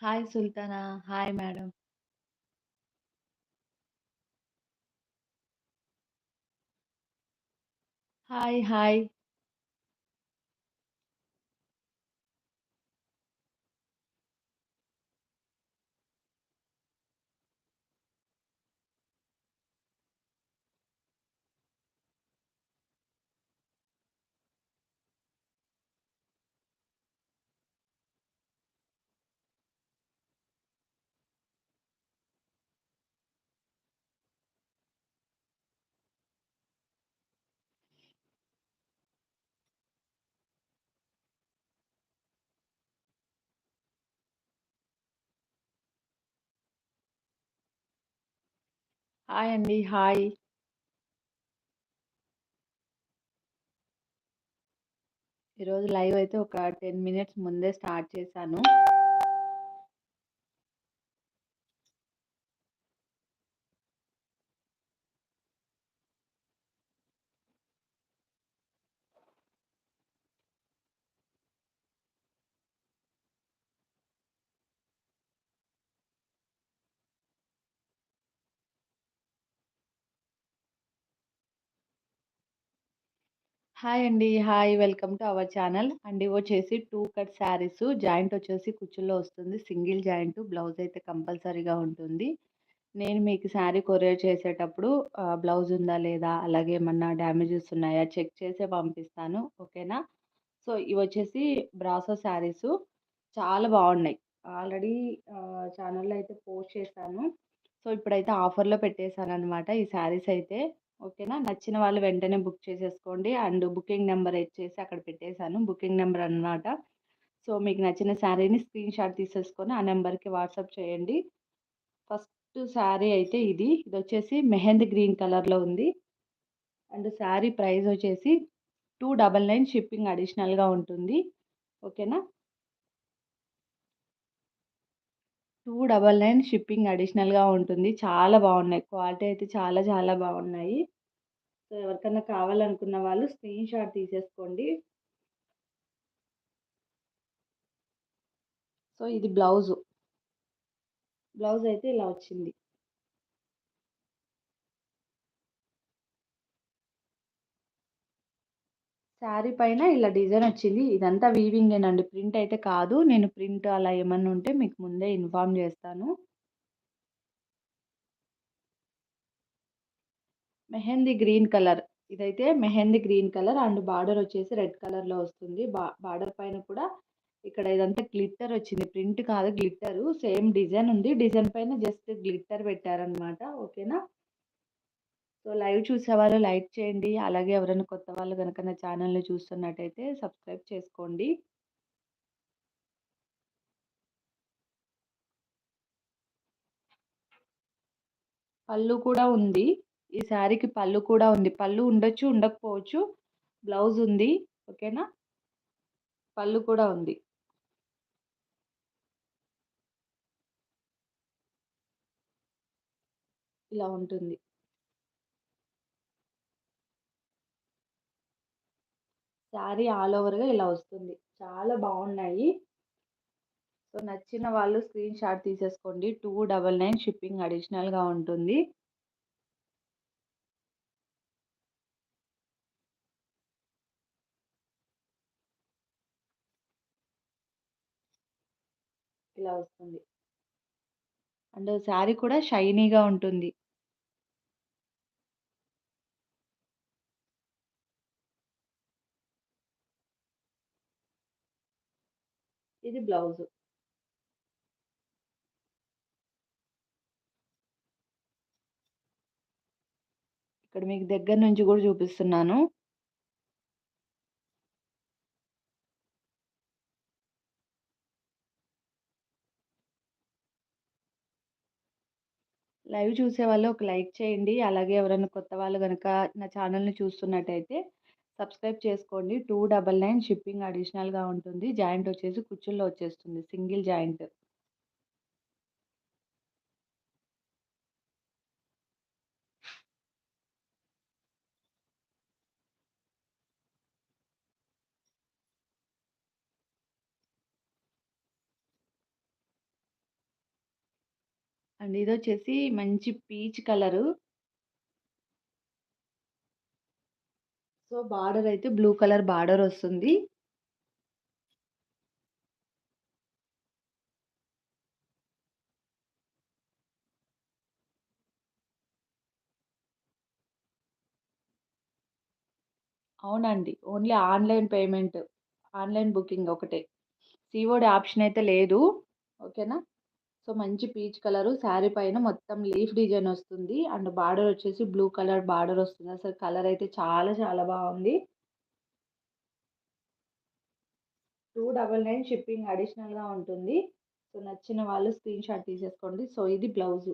Hi Sultana. Hi madam. Hi. Hi. Hi అండి. Hi. ఈరోజు live అయితే ఒక 10 మినిట్స్ ముందే స్టార్ట్ చేశాను. హాయ్ అండి. Hi. Welcome to our channel. And ఇవొచ్చేసి 2 cut sarees joint వచ్చేసి కుచ్చుల్లో వస్తుంది. సింగిల్ జాయింట్ బ్లౌజ్ అయితే కంపల్సరీగా ఉంటుంది. నేను మీకు శారీ కొరియర్ చేసేటప్పుడు బ్లౌజ్ ఉందా లేదా? అలాగే ఏమన్నా డ్యామేజెస్ ఉన్నాయా? చెక్ చేసే పంపిస్తాను. ఓకేనా? సో, ఇవి వచ్చేసి బ్రాసో శారీస్ చాలా బాగున్నాయి. ఆల్రెడీ ఛానల్‌లో అయితే పోస్ట్ చేశాను. సో, ఇప్పుడైతే ఆఫర్‌లో పెట్టేసాననమాట ఈ శారీస్ అయితే. ఓకేనా? నచ్చిన వాళ్ళు వెంటనే బుక్ చేసేసుకోండి. అండ్ బుకింగ్ నెంబర్ ఇచ్చేసి అక్కడ పెట్టేసాను. బుకింగ్ నెంబర్ అనమాట. సో, మీకు నచ్చిన శారీని స్క్రీన్‌షాట్ తీసేసుకొని ఆ నెంబర్కి వాట్సాప్ చేయండి. ఫస్ట్ శారీ అయితే ఇది. ఇది వచ్చేసి మెహందీ గ్రీన్ కలర్‌లో ఉంది. అండ్ శారీ ప్రైస్ వచ్చేసి 299 షిప్పింగ్ అడిషనల్‌గా ఉంటుంది. ఓకేనా? 299 షిప్పింగ్ అడిషనల్‌గా ఉంటుంది. చాలా బాగున్నాయి. క్వాలిటీ అయితే చాలా చాలా బాగున్నాయి. సో, ఎవరికన్నా కావాలనుకున్న వాళ్ళు స్క్రీన్‌షాట్ తీసేసుకోండి. సో, ఇది బ్లౌజు. బ్లౌజ్ అయితే ఇలా వచ్చింది. శారీ పైన ఇలా డిజైన్ వచ్చింది. ఇదంతా వీవింగేనండి. ప్రింట్ అయితే కాదు. నేను ప్రింట్ అలా ఏమన్నా ఉంటే మీకు ముందే ఇన్ఫార్మ్ చేస్తాను. Mehndi green colour. ఇదైతే mehndi green colour and border వచ్చేసి రెడ్ కలర్‌లో వస్తుంది. బా బార్డర్ పైన కూడా ఇక్కడ ఇదంతా గ్లిట్టర్ వచ్చింది. ప్రింట్ కాదు గ్లిట్టరు. సేమ్ డిజైన్ ఉంది. డిజైన్ పైన జస్ట్ గ్లిట్టర్ పెట్టారనమాట. ఓకేనా? సో, లైవ్ చూసేవాళ్ళు లైక్ చేయండి. అలాగే ఎవరైనా కొత్త వాళ్ళు కనుక నా ఛానల్‌ని చూస్తున్నట్టయితే సబ్స్క్రైబ్ చేసుకోండి. పళ్ళు కూడా ఉంది. ఈ శారీకి పళ్ళు కూడా ఉంది. పళ్ళు ఉండొచ్చు, ఉండకపోవచ్చు. బ్లౌజ్ ఉంది. ఓకేనా? పళ్ళు కూడా ఉంది. ఇలా ఉంటుంది. శారీ ఆల్ ఓవర్‌గా ఇలా వస్తుంది. చాలా బాగున్నాయి. సో, నచ్చిన వాళ్ళు స్క్రీన్ షాట్ తీసేసుకోండి. 299 షిప్పింగ్ అడిషనల్‌గా ఉంటుంది. ఇలా వస్తుంది. అండ్ శారీ కూడా షైనీగా ఉంటుంది. ఇది బ్లౌజ్ ఇక్కడ మీకు దగ్గర నుంచి కూడా చూపిస్తున్నాను. లైవ్ చూసే వాళ్ళు ఒక లైక్ చేయండి. అలాగే ఎవరైనా కొత్త వాళ్ళు కనుక నా ఛానల్‌ని చూస్తున్నట్టయితే సబ్స్క్రైబ్ చేసుకోండి. 299 షిప్పింగ్ అడిషనల్‌గా ఉంటుంది. జాయింట్ వచ్చేసి కుచ్చుల్లో వచ్చేస్తుంది. Single joint. అండ్ ఇది వచ్చేసి మంచి పీచ్ కలరు. సో, బార్డర్ అయితే బ్లూ కలర్ బార్డర్ వస్తుంది. అవునండి. Only online payment. Online booking ఒకటే. సీఓడీ ఆప్షన్ అయితే లేదు. ఓకేనా? సో, మంచి పీచ్ కలరు శారీ పైన మొత్తం లీఫ్ డిజైన్ వస్తుంది. అండ్ బార్డర్ వచ్చేసి బ్లూ కలర్ బార్డర్ వస్తుంది. అసలు కలర్ అయితే చాలా చాలా బాగుంది టూ డబల్ నైన్ షిప్పింగ్ అడిషనల్‌గా ఉంటుంది. సో, నచ్చిన వాళ్ళు స్క్రీన్ షాట్ తీసేసుకోండి. సో, ఇది బ్లౌజు.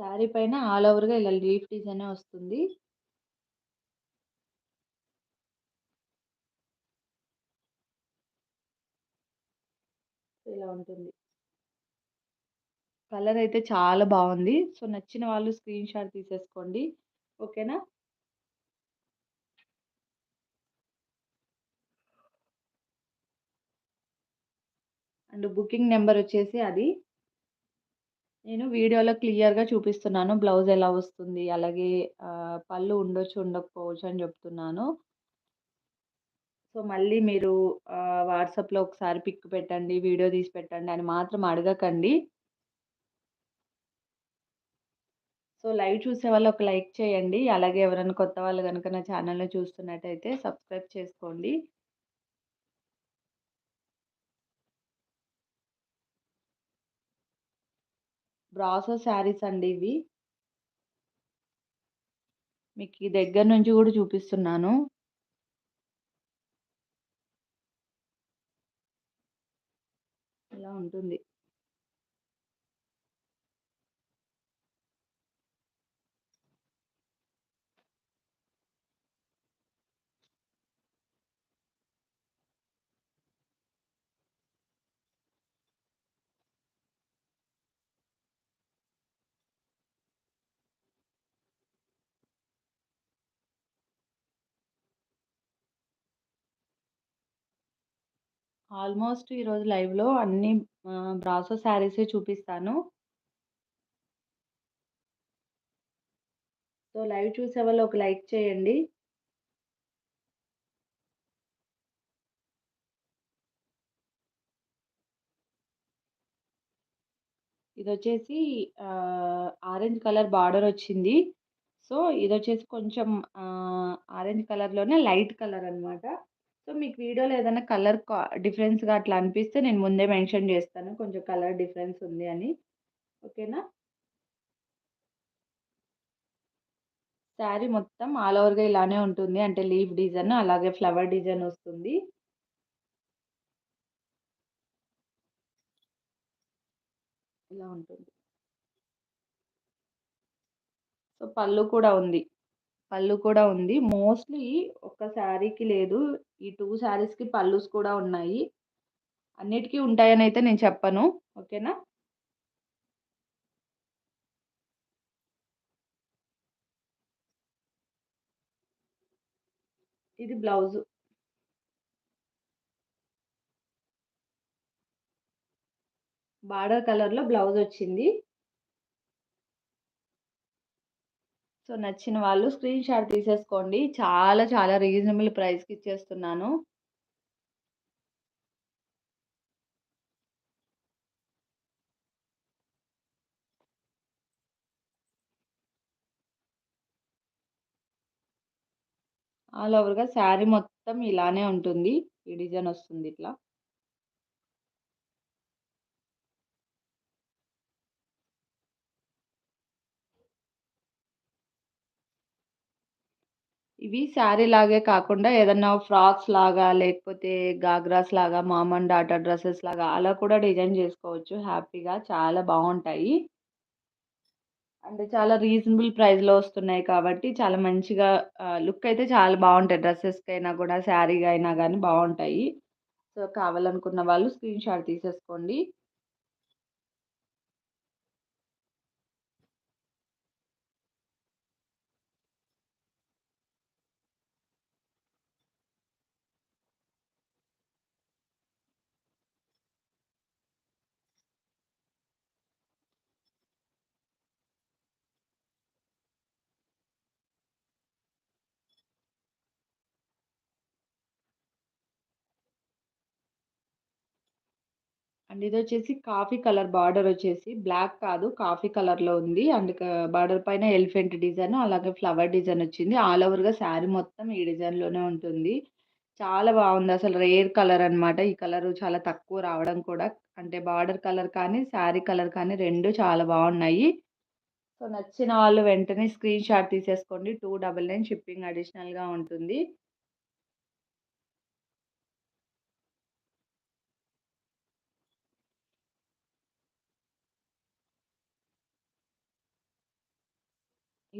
శారీ పైన ఆల్ ఓవర్‌గా ఇలా లీఫ్ డిజైన్ వస్తుంది. ఇలా ఉంటుంది. కలర్ అయితే చాలా బాగుంది సో, నచ్చిన వాళ్ళు స్క్రీన్‌షాట్ తీసేసుకోండి. ఓకేనా? అండ్ బుకింగ్ నెంబర్ వచ్చేసి అది. నేను వీడియోలో క్లియర్‌గా చూపిస్తున్నాను. బ్లౌజ్ ఎలా వస్తుంది, అలాగే పళ్ళు ఉండొచ్చు, ఉండకపోవచ్చు అని చెప్తున్నాను. సో, మళ్ళీ మీరు వాట్సాప్‌లో ఒకసారి పిక్ పెట్టండి, వీడియో తీసి పెట్టండి అని మాత్రం అడగకండి. సో, లైవ్ చూసే వాళ్ళు ఒక లైక్ చేయండి. అలాగే ఎవరైనా కొత్త వాళ్ళు కనుక నా ఛానల్లో చూస్తున్నట్టయితే సబ్స్క్రైబ్ చేసుకోండి. బ్రాసో శారీస్ అండి ఇవి. మీకీ దగ్గర నుంచి కూడా చూపిస్తున్నాను. ఇలా ఉంటుంది. ఆల్మోస్ట్ ఈరోజు లైవ్‌లో అన్ని బ్రాసో శారీసే చూపిస్తాను. సో, లైవ్ చూసే వాళ్ళు ఒక లైక్ చేయండి. ఇది వచ్చేసి ఆరెంజ్ కలర్ బార్డర్ వచ్చింది. సో, ఇది వచ్చేసి కొంచెం ఆరెంజ్ కలర్‌లోనే లైట్ కలర్ అనమాట. సో, మీకు వీడియోలో ఏదైనా కలర్ కా డిఫరెన్స్‌గా అట్లా అనిపిస్తే నేను ముందే మెన్షన్ చేస్తాను. కొంచెం కలర్ డిఫరెన్స్ ఉంది అని. ఓకేనా? శారీ మొత్తం ఆల్ ఓవర్‌గా ఇలానే ఉంటుంది. అంటే లీఫ్ డిజైన్ అలాగే ఫ్లవర్ డిజైన్ వస్తుంది. ఇలా ఉంటుంది. సో, పళ్ళు కూడా ఉంది. పళ్ళు కూడా ఉంది. మోస్ట్‌లీ ఒక్క శారీకి లేదు. ఈ టూ శారీస్‌కి పళ్ళుస్ కూడా ఉన్నాయి. అన్నిటికీ ఉంటాయని అయితే నేను చెప్పను. ఓకేనా? ఇది బ్లౌజు. బార్డర్ కలర్‌లో బ్లౌజ్ వచ్చింది సో, నచ్చిన వాళ్ళు స్క్రీన్‌షాట్ తీసేసుకోండి. చాలా చాలా రీజనబుల్ ప్రైస్‌కి ఇచ్చేస్తున్నాను. ఆల్ ఓవర్‌గా శారీ మొత్తం ఇలానే ఉంటుంది. ఈ డిజైన్ వస్తుంది ఇట్లా. ఇవి శారీ లాగే కాకుండా ఏదన్నా ఫ్రాక్స్ లాగా, లేకపోతే గాగ్రాస్ లాగా, మామ్ అండ్ డాటర్ డ్రెస్సెస్ లాగా అలా కూడా డిజైన్ చేసుకోవచ్చు హ్యాపీగా. చాలా బాగుంటాయి అంటే చాలా రీజనబుల్ ప్రైస్‌లో వస్తున్నాయి కాబట్టి చాలా మంచిగా లుక్ అయితే చాలా బాగుంటాయి డ్రెస్సెస్కి అయినా కూడా శారీగా అయినా కానీ బాగుంటాయి సో, కావాలనుకున్న వాళ్ళు స్క్రీన్ షాట్ తీసేసుకోండి. అండ్ ఇదొచ్చేసి కాఫీ కలర్ బార్డర్ వచ్చేసి బ్లాక్ కాదు కాఫీ కలర్‌లో ఉంది. అండ్ బార్డర్ పైన ఎలిఫెంట్ డిజైన్ అలాగే ఫ్లవర్ డిజైన్ వచ్చింది. ఆల్ ఓవర్‌గా శారీ మొత్తం ఈ డిజైన్‌లోనే ఉంటుంది. చాలా బాగుంది అసలు రేర్ కలర్ అనమాట ఈ కలర్ చాలా తక్కువ రావడం కూడా. అంటే బార్డర్ కలర్ కానీ, శారీ కలర్ కానీ రెండు చాలా బాగున్నాయి సో, నచ్చిన వాళ్ళు వెంటనే స్క్రీన్ షాట్ తీసేసుకోండి. 299 షిప్పింగ్ అడిషనల్‌గా ఉంటుంది.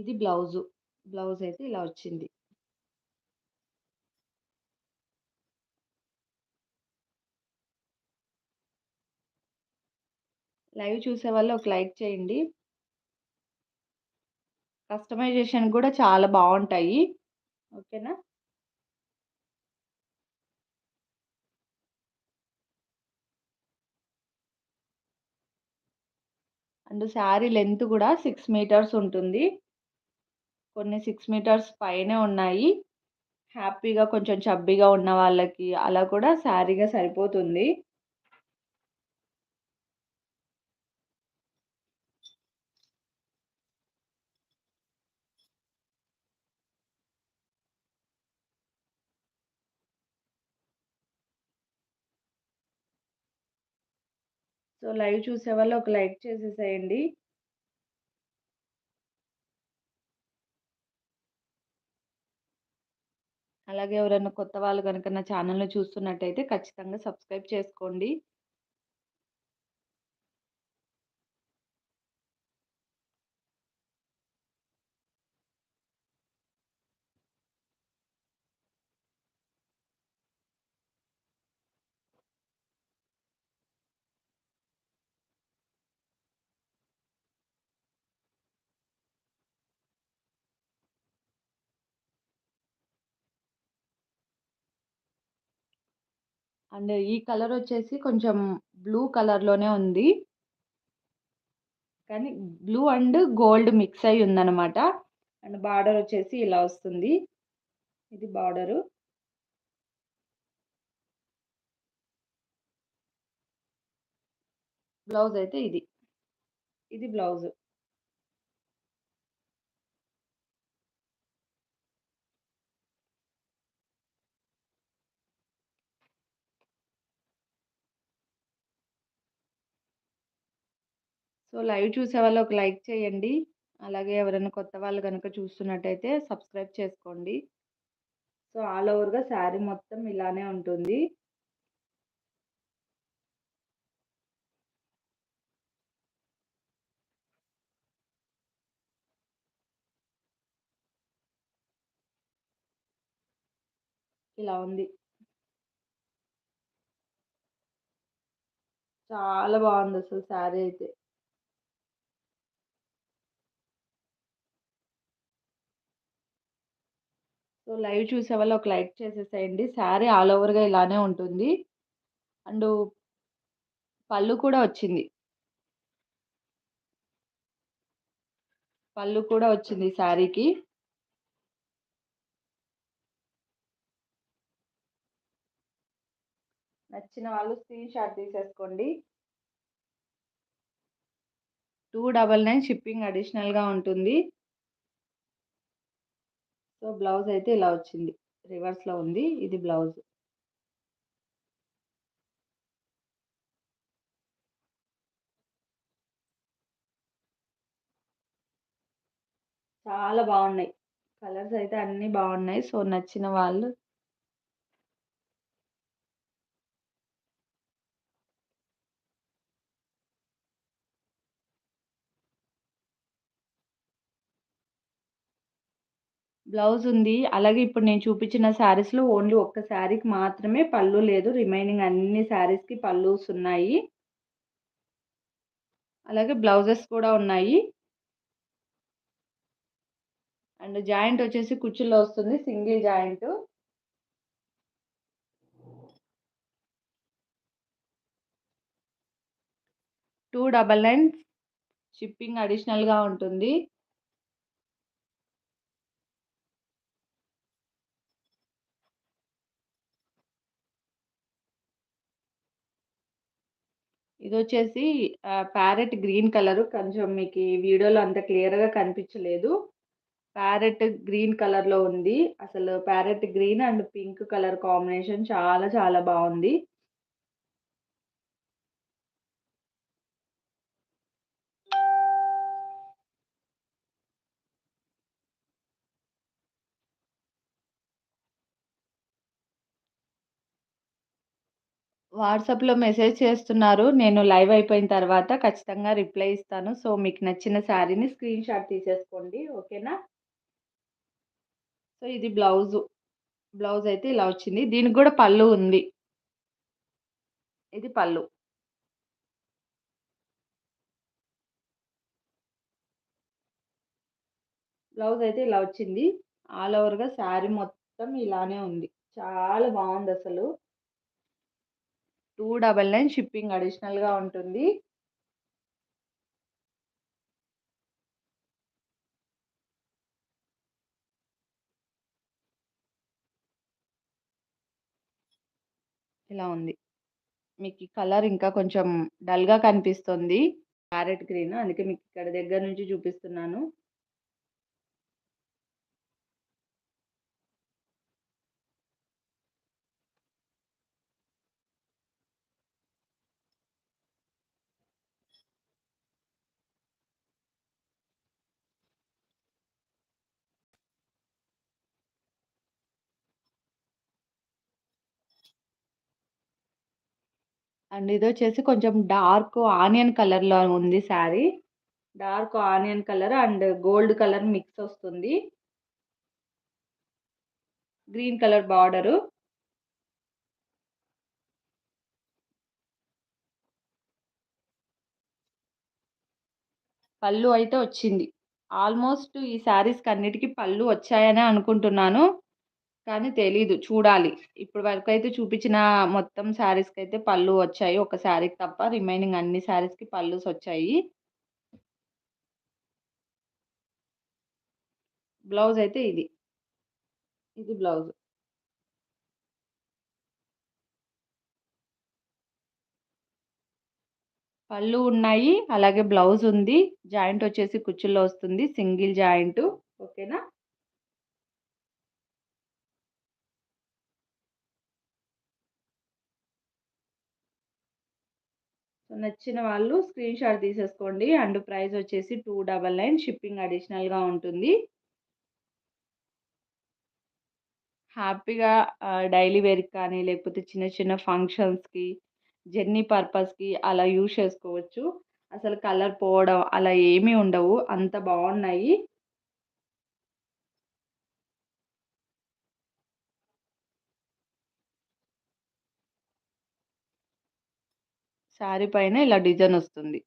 ఇది బ్లౌజు. బ్లౌజ్ అయితే ఇలా వచ్చింది. లైవ్ చూసే వాళ్ళు ఒక లైక్ చేయండి. కస్టమైజేషన్ కూడా చాలా బాగుంటాయి ఓకేనా? అండ్ శారీ లెంత్ కూడా సిక్స్ మీటర్స్ ఉంటుంది. కొన్ని సిక్స్ మీటర్స్ పైనే ఉన్నాయి. హ్యాపీగా కొంచెం చబ్బీగా ఉన్న వాళ్ళకి అలా కూడా శారీగా సరిపోతుంది. సో, లైవ్ చూసేవాళ్ళు ఒక లైక్ చేసేసేయండి. అలాగే ఎవరైనా కొత్త వాళ్ళు కనుక నా ఛానెల్‌ని చూస్తున్నట్టయితే ఖచ్చితంగా సబ్స్క్రైబ్ చేసుకోండి. అండ్ ఈ కలర్ వచ్చేసి కొంచెం బ్లూ కలర్‌లోనే ఉంది. కానీ బ్లూ అండ్ గోల్డ్ మిక్స్ అయ్యి ఉందన్నమాట. అండ్ బార్డర్ వచ్చేసి ఇలా వస్తుంది. ఇది బార్డరు. బ్లౌజ్ అయితే ఇది. ఇది బ్లౌజు. సో, లైవ్ చూసే వాళ్ళు ఒక లైక్ చేయండి. అలాగే ఎవరైనా కొత్త వాళ్ళు కనుక చూస్తున్నట్టయితే సబ్స్క్రైబ్ చేసుకోండి. సో, ఆల్ ఓవర్‌గా శారీ మొత్తం ఇలానే ఉంటుంది. ఇలా ఉంది. చాలా బాగుంది అసలు శారీ అయితే. సో, లైవ్ చూసే వాళ్ళు ఒక లైక్ చేసేసేయండి. శారీ ఆల్ ఓవర్‌గా ఇలానే ఉంటుంది. అండ్ పళ్ళు కూడా వచ్చింది. పళ్ళు కూడా వచ్చింది శారీకి. నచ్చిన వాళ్ళు స్క్రీన్ షాట్ తీసేసుకోండి. 299 షిప్పింగ్ అడిషనల్‌గా ఉంటుంది. సో, బ్లౌజ్ అయితే ఇలా వచ్చింది. రివర్స్‌లో ఉంది. ఇది బ్లౌజ్. చాలా బాగున్నాయి కలర్స్ అయితే అన్నీ బాగున్నాయి సో, నచ్చిన వాళ్ళు బ్లౌజ్ ఉంది. అలాగే ఇప్పుడు నేను చూపించిన శారీస్‌లో ఓన్లీ ఒక్క శారీకి మాత్రమే పళ్ళు లేదు. రిమైనింగ్ అన్ని శారీస్‌కి పళ్ళు ఉన్నాయి. అలాగే బ్లౌజెస్ కూడా ఉన్నాయి. అండ్ జాయింట్ వచ్చేసి కుచ్చుల్లో వస్తుంది. Single joint. Two double nine shipping అడిషనల్‌గా ఉంటుంది. ఇది వచ్చేసి ప్యారెట్ గ్రీన్ కలరు. కొంచెం మీకీ వీడియోలో అంత క్లియర్‌గా కనిపించలేదు. ప్యారెట్ గ్రీన్ కలర్‌లో ఉంది. అసలు parrot green and pink colour combination చాలా చాలా బాగుంది వాట్సాప్‌లో మెసేజ్ చేస్తున్నారు. నేను లైవ్ అయిపోయిన తర్వాత ఖచ్చితంగా రిప్లై ఇస్తాను. సో, మీకు నచ్చిన శారీని స్క్రీన్‌షాట్ తీసేసుకోండి. ఓకేనా? సో, ఇది బ్లౌజు. బ్లౌజ్ అయితే ఇలా వచ్చింది. దీనికి కూడా పళ్ళు ఉంది. ఇది పళ్ళు. బ్లౌజ్ అయితే ఇలా వచ్చింది. ఆల్ ఓవర్‌గా శారీ మొత్తం ఇలానే ఉంది. చాలా బాగుంది అసలు టూ డబల్ నైన్ షిప్పింగ్ అడిషనల్‌గా ఉంటుంది. ఇలా ఉంది. మీకు కలర్ ఇంకా కొంచెం డల్‌గా కనిపిస్తుంది. Parrot green. అందుకే మీకు ఇక్కడ దగ్గర నుంచి చూపిస్తున్నాను. అండ్ ఇది వచ్చేసి కొంచెం డార్క్ ఆనియన్ కలర్‌లో ఉంది sari. Dark onion colour and gold colour mix వస్తుంది. Green colour border. పళ్ళు అయితే వచ్చింది. ఆల్మోస్ట్ ఈ శారీస్‌కన్నిటికి పళ్ళు వచ్చాయనే అనుకుంటున్నాను. కానీ తెలీదు. చూడాలి. ఇప్పుడు వరకు అయితే చూపించిన మొత్తం శారీస్కి అయితే పళ్ళు వచ్చాయి. ఒక శారీకి తప్ప రిమైనింగ్ అన్ని శారీస్‌కి పళ్ళుస్ వచ్చాయి. బ్లౌజ్ అయితే ఇది. ఇది బ్లౌజ్. పళ్ళు ఉన్నాయి. అలాగే బ్లౌజ్ ఉంది. జాయింట్ వచ్చేసి కుచ్చుల్లో వస్తుంది. సింగిల్ జాయింట్ ఓకేనా? నచ్చిన వాళ్ళు స్క్రీన్‌షాట్ తీసేసుకోండి. అండ్ ప్రైస్ వచ్చేసి 299 షిప్పింగ్ అడిషనల్‌గా ఉంటుంది. హ్యాపీగా డైలీ వేర్‌కి కానీ, లేకపోతే చిన్న చిన్న ఫంక్షన్స్‌కి, జర్నీ పర్పస్‌కి అలా యూజ్ చేసుకోవచ్చు. అసలు కలర్ పోవడం అలా ఏమీ ఉండవు. అంత బాగున్నాయి శారీ పైన ఇలా డిజైన్ వస్తుంది.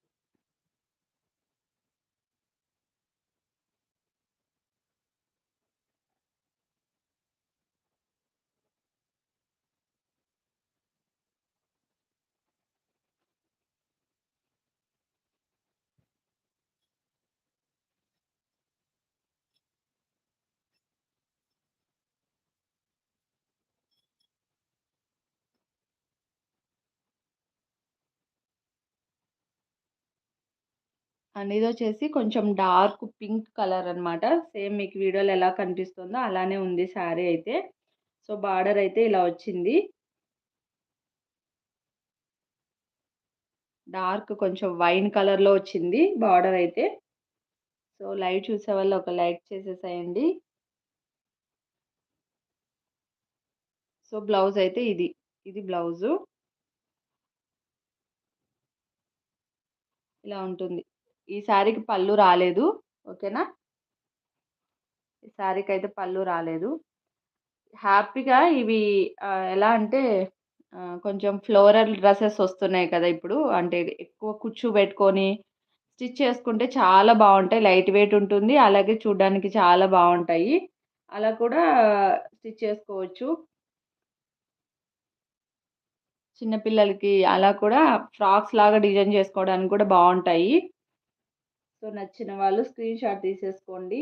అండ్ ఇదొచ్చేసి కొంచెం డార్క్ పింక్ కలర్ అనమాట. సేమ్ మీకు వీడియోలో ఎలా కనిపిస్తుందో అలానే ఉంది శారీ అయితే. సో, బార్డర్ అయితే ఇలా వచ్చింది. డార్క్ కొంచెం వైన్ కలర్‌లో వచ్చింది బార్డర్ అయితే. సో, లైవ్ చూసేవాళ్ళు ఒక లైక్ చేసేసేయండి. సో, బ్లౌజ్ అయితే ఇది. ఇది బ్లౌజు. ఇలా ఉంటుంది. ఈ శారీకి పళ్ళు రాలేదు. ఓకేనా? ఈ శారీకైతే పళ్ళు రాలేదు. హ్యాపీగా ఇవి ఎలా అంటే కొంచెం ఫ్లోరల్ డ్రెస్సెస్ వస్తున్నాయి కదా! ఇప్పుడు. అంటే ఎక్కువ కుచ్చు పెట్టుకొని స్టిచ్ చేసుకుంటే చాలా బాగుంటాయి లైట్ వెయిట్ ఉంటుంది. అలాగే చూడ్డానికి చాలా బాగుంటాయి అలా కూడా స్టిచ్ చేసుకోవచ్చు. చిన్నపిల్లలకి అలా కూడా ఫ్రాక్స్ లాగా డిజైన్ చేసుకోవడానికి కూడా బాగుంటాయి సో, నచ్చిన వాళ్ళు స్క్రీన్ షాట్ తీసేసుకోండి.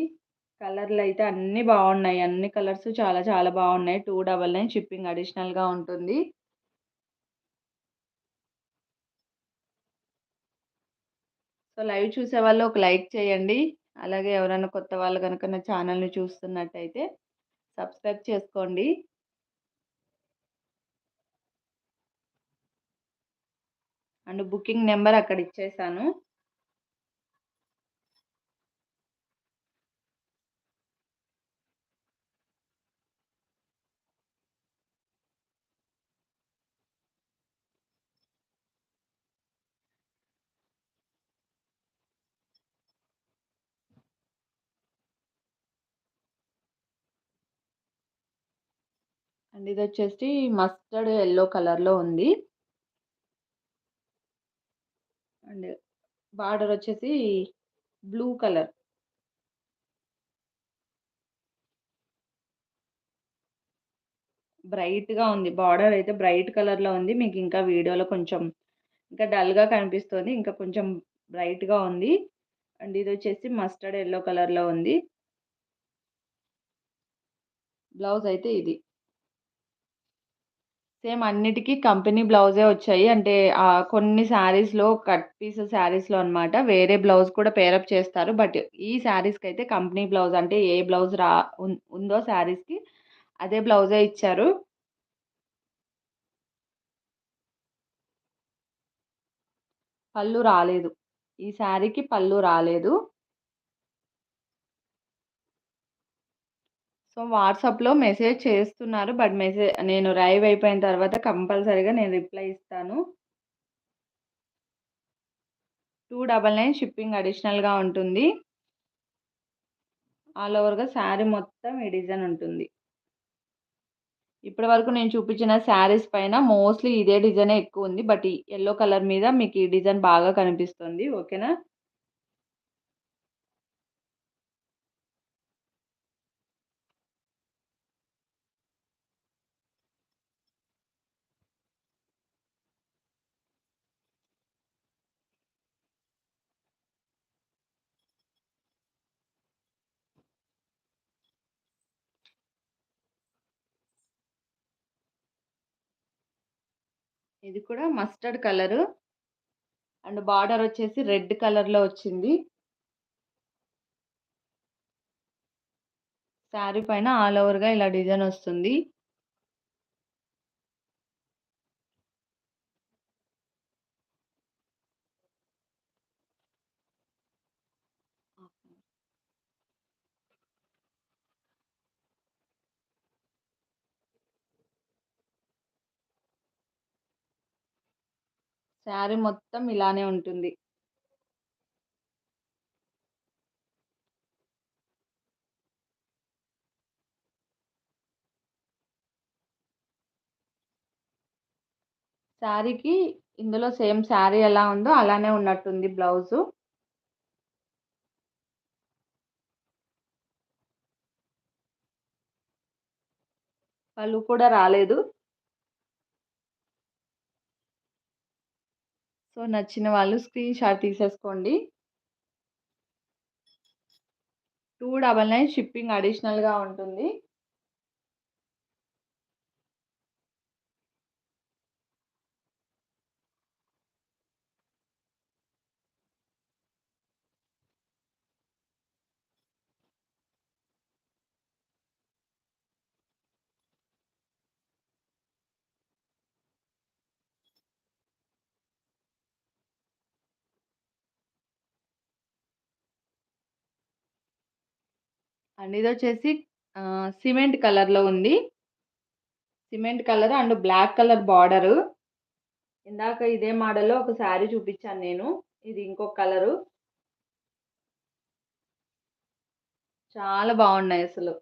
కలర్లు అయితే అన్నీ బాగున్నాయి అన్ని కలర్స్ చాలా చాలా బాగున్నాయి టూ డబల్ నైన్ షిప్పింగ్ అడిషనల్‌గా ఉంటుంది. సో, లైవ్ చూసే వాళ్ళు ఒక లైక్ చేయండి. అలాగే ఎవరైనా కొత్త వాళ్ళు కనుక నా ఛానల్‌ని చూస్తున్నట్టయితే సబ్స్క్రైబ్ చేసుకోండి. అండ్ బుకింగ్ నెంబర్ అక్కడ ఇచ్చేసాను. అండ్ ఇది వచ్చేసి మస్టర్డ్ ఎల్లో కలర్‌లో ఉంది. అండ్ బార్డర్ వచ్చేసి బ్లూ కలర్. బ్రైట్‌గా ఉంది. బార్డర్ అయితే బ్రైట్ కలర్‌లో ఉంది. మీకు ఇంకా వీడియోలో కొంచెం ఇంకా డల్‌గా కనిపిస్తుంది. ఇంకా కొంచెం బ్రైట్‌గా ఉంది. అండ్ ఇది వచ్చేసి మస్టర్డ్ ఎల్లో కలర్‌లో ఉంది. బ్లౌజ్ అయితే ఇది. సేమ్ అన్నిటికీ కంపెనీ బ్లౌజే వచ్చాయి. అంటే కొన్ని శారీస్‌లో కట్ పీస్ శారీస్‌లో అనమాట వేరే బ్లౌజ్ కూడా పేరప్ చేస్తారు. బట్ ఈ శారీస్కి అయితే కంపెనీ బ్లౌజ్ అంటే ఏ బ్లౌజ్ రా ఉందో శారీస్‌కి అదే బ్లౌజే ఇచ్చారు. పళ్ళు రాలేదు. ఈ శారీకి పళ్ళు రాలేదు. సో, వాట్సాప్‌లో మెసేజ్ చేస్తున్నారు. బట్ మెసేజ్ నేను రైవ్ అయిపోయిన తర్వాత కంపల్సరీగా నేను రిప్లై ఇస్తాను. 299 షిప్పింగ్ అడిషనల్‌గా ఉంటుంది. ఆల్ ఓవర్‌గా శారీ మొత్తం ఈ డిజైన్ ఉంటుంది. ఇప్పటి వరకు నేను చూపించిన శారీస్ పైన మోస్ట్‌లీ ఇదే డిజైనే ఎక్కువుంది. బట్ ఈ ఎల్లో కలర్ మీద మీకు ఈ డిజైన్ బాగా కనిపిస్తుంది. ఓకేనా? ఇది కూడా మస్టర్డ్ కలరు. అండ్ బార్డర్ వచ్చేసి రెడ్ కలర్‌లో వచ్చింది. శారీ పైన ఆల్ ఓవర్‌గా ఇలా డిజైన్ వస్తుంది. శారీ మొత్తం ఇలానే ఉంటుంది. శారీకి ఇందులో సేమ్ శారీ ఎలా ఉందో అలానే ఉన్నట్టుంది బ్లౌజు. పళ్ళు కూడా రాలేదు. సో, నచ్చిన వాళ్ళు స్క్రీన్ షాట్ తీసేసుకోండి. 299 షిప్పింగ్ అడిషనల్‌గా ఉంటుంది. అండ్ ఇది వచ్చేసి సిమెంట్ కలర్‌లో ఉంది. Cement colour and black colour border. ఇందాక ఇదే మోడల్‌లో ఒక శారీ చూపించాను నేను. ఇది ఇంకొక కలరు. చాలా బాగున్నాయి అసలు.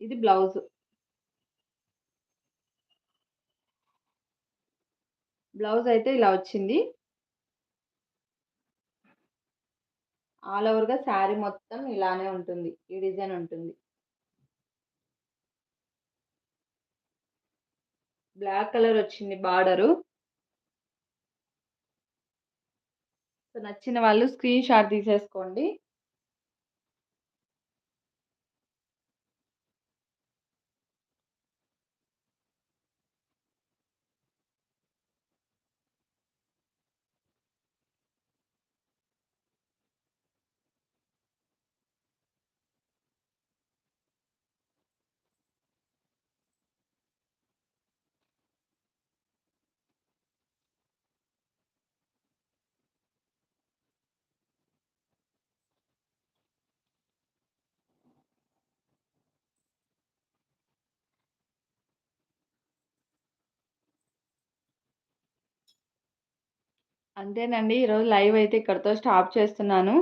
ఇది బ్లౌజు. బ్లౌజ్ అయితే ఇలా వచ్చింది. ఆల్ ఓవర్‌గా శారీ మొత్తం ఇలానే ఉంటుంది. ఈ డిజైన్ ఉంటుంది. బ్లాక్ కలర్ వచ్చింది బార్డరు. సో, నచ్చిన వాళ్ళు స్క్రీన్ షాట్ తీసేసుకోండి. అంతేనండి. ఈరోజు లైవ్ అయితే ఇక్కడితో స్టాప్ చేస్తున్నాను.